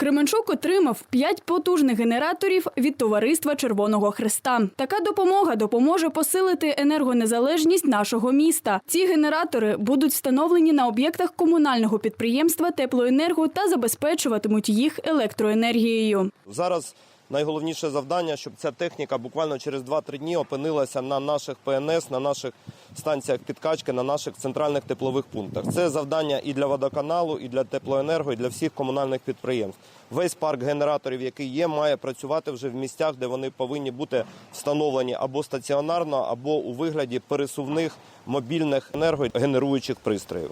Кременчук отримав п'ять потужних генераторів від товариства Червоного Христа. Така допомога допоможе посилити енергонезалежність нашого міста. Ці генератори будуть встановлені на об'єктах комунального підприємства Теплоенерго та забезпечуватимуть їх електроенергією. Зараз найголовніше завдання, щоб ця техніка буквально через 2-3 дні опинилася на наших ПНС, на наших станціях підкачки, на наших центральних теплових пунктах. Це завдання і для водоканалу, і для теплоенерго, і для всіх комунальних підприємств. Весь парк генераторів, який є, має працювати вже в місцях, де вони повинні бути встановлені або стаціонарно, або у вигляді пересувних мобільних енергогенеруючих пристроїв.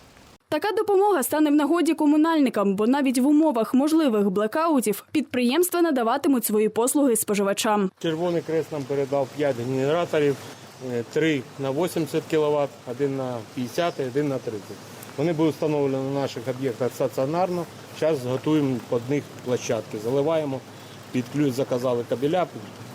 Така допомога стане в нагоді комунальникам, бо навіть в умовах можливих блекаутів підприємства надаватимуть свої послуги споживачам. Червоний Крест нам передав 5 генераторів, 3 на 80 кВт, один на 50 і один на 30. Вони будуть встановлені на наших об'єктах стаціонарно. Зараз готуємо під них площадки, заливаємо, підключ, заказали кабеля,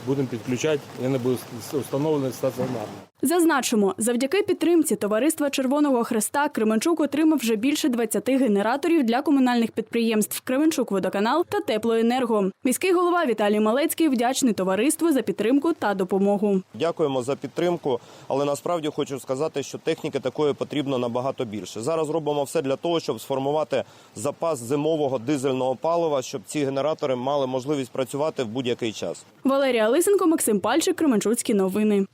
будемо підключати, вони будуть встановлені стаціонарно. Зазначимо, завдяки підтримці товариства Червоного Хреста Кременчук отримав вже більше 20 генераторів для комунальних підприємств Кременчук Водоканал та Теплоенерго. Міський голова Віталій Малецький вдячний товариству за підтримку та допомогу. Дякуємо за підтримку, але насправді хочу сказати, що техніки такої потрібно набагато більше. Зараз робимо все для того, щоб сформувати запас зимового дизельного палива, щоб ці генератори мали можливість працювати в будь-який час. Валерія Лисенко, Максим Пальчик, Кременчуцькі новини.